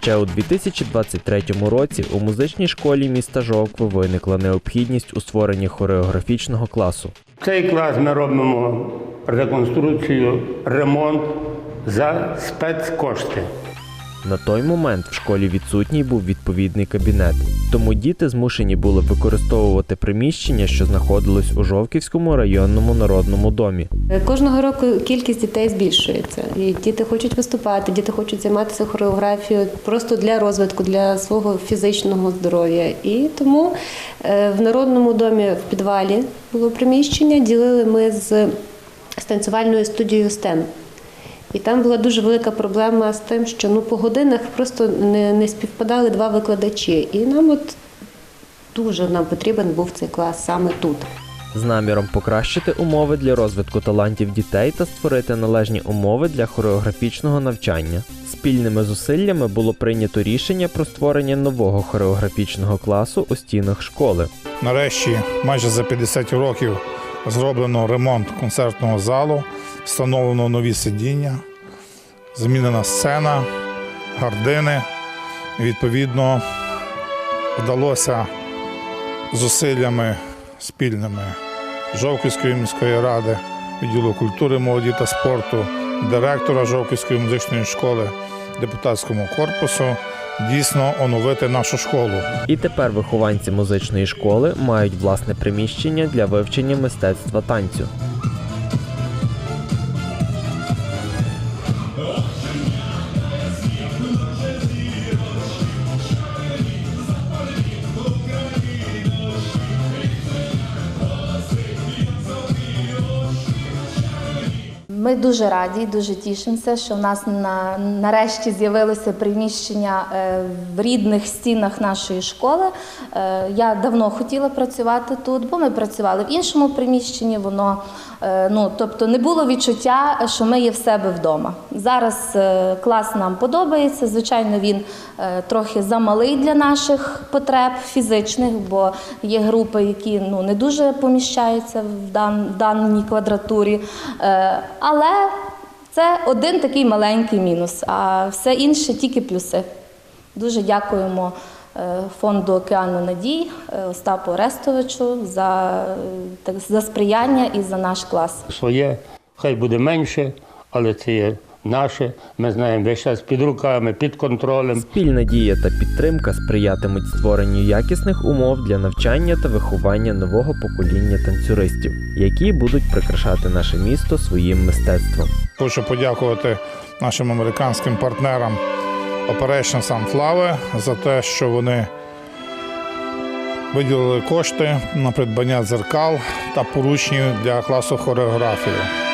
ще у 2023 році у музичній школі міста Жовкви виникла необхідність у створенні хореографічного класу. Цей клас ми робимо реконструкцію, ремонт за спецкошти. На той момент в школі відсутній був відповідний кабінет, тому діти змушені були використовувати приміщення, що знаходилось у Жовківському районному народному домі. Кожного року кількість дітей збільшується. І діти хочуть виступати, діти хочуть займатися хореографією просто для розвитку, для свого фізичного здоров'я. І тому е, в народному домі в підвалі було приміщення, ділили ми з з танцювальною студією СТЕМ. І там була дуже велика проблема з тим, що ну по годинах просто не, не співпадали два викладачі. І нам от дуже нам потрібен був цей клас саме тут. З наміром покращити умови для розвитку талантів дітей та створити належні умови для хореографічного навчання. Спільними зусиллями було прийнято рішення про створення нового хореографічного класу у стінах школи. Нарешті, майже за 50 років, зроблено ремонт концертного залу, встановлено нові сидіння, змінена сцена, гардини. Відповідно, вдалося зусиллями спільними Жовківської міської ради, відділу культури, молоді та спорту, директора Жовківської музичної школи, депутатському корпусу дійсно оновити нашу школу. І тепер вихованці музичної школи мають власне приміщення для вивчення мистецтва танцю. Ми дуже раді, дуже тішимося, що в нас на, нарешті з'явилося приміщення е, в рідних стінах нашої школи. Е, Я давно хотіла працювати тут, бо ми працювали в іншому приміщенні. Воно е, ну, тобто не було відчуття, що ми є в себе вдома. Зараз клас нам подобається. Звичайно, він трохи замалий для наших потреб фізичних, бо є групи, які ну не дуже поміщаються в даній квадратурі. Але це один такий маленький мінус, а все інше тільки плюси. Дуже дякуємо е, фонду Океану Надій е, Остапу Орестовичу за, е, так, за сприяння і за наш клас. Своє хай буде менше, але це є наше. Ми знаємо весь час під руками, під контролем. Спільна дія та підтримка сприятимуть створенню якісних умов для навчання та виховання нового покоління танцюристів, які будуть прикрашати наше місто своїм мистецтвом. Хочу подякувати нашим американським партнерам Operation Sunflower за те, що вони виділили кошти на придбання дзеркал та поручнів для класу хореографії.